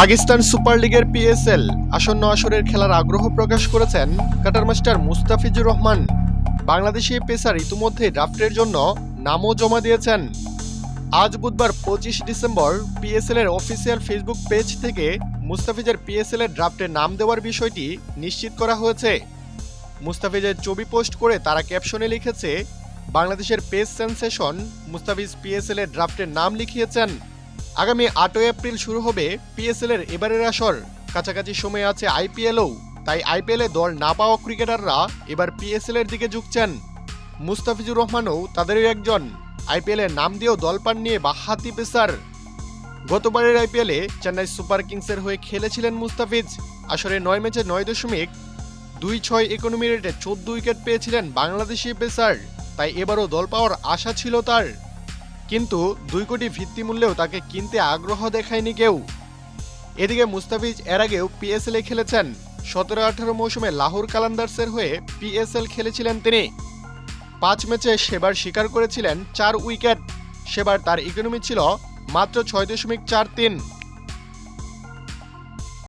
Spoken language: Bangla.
পাকিস্তান সুপার লিগের পিএসএল আসন্ন আসরের খেলার আগ্রহ প্রকাশ করেছেন cutter master Mustafizur Rahman. Bangladeshi pacer ইতিমধ্যে ড্রাফটের জন্য নামও জমা দিয়েছেন। আজ বুধবার পঁচিশ ডিসেম্বর পিএসএল এর অফিসিয়াল ফেসবুক পেজ থেকে মুস্তাফিজের পিএসএল এর ড্রাফটে নাম দেওয়ার বিষয়টি নিশ্চিত করা হয়েছে। মুস্তাফিজের ছবি পোস্ট করে তারা ক্যাপশনে লিখেছে, বাংলাদেশের পেস সেন্সেশন মুস্তাফিজ পিএসএল এর ড্রাফটের নাম লিখিয়েছেন। আগামী আটই এপ্রিল শুরু হবে পিএসএল এর এবারের আসর। কাছাকাছি সময় আছে আইপিএলও তাই আইপিএলে দল না পাওয়া ক্রিকেটাররা এবার পিএসএল এর দিকে ঝুঁকছেন। মুস্তাফিজুর রহমানও তাদেরই একজন। আইপিএল নাম দিয়েও দল পান নিয়ে বাহাতি পেসার। গতবারের আইপিএলে চেন্নাই সুপার কিংসের হয়ে খেলেছিলেন মুস্তাফিজ। আসরে নয় ম্যাচে নয় দশমিক দুই ছয় ইকোনমি রেটে চোদ্দ উইকেট পেয়েছিলেন বাংলাদেশি পেসার, তাই এবারও দল পাওয়ার আশা ছিল তার। কিন্তু দুই কোটি ভিত্তিমূল্যেও তাকে কিনতে আগ্রহ দেখায়নি কেউ। এদিকে মুস্তাফিজ এর আগেও পিএসএল এ খেলেছেন। সতেরো আঠারো মৌসুমে লাহোর কালান্দার্সের হয়ে পিএসএল খেলেছিলেন তিনি। পাঁচ ম্যাচে সেবার স্বীকার করেছিলেন চার উইকেট। সেবার তার ইকোনমি ছিল মাত্র ছয় দশমিক চার তিন।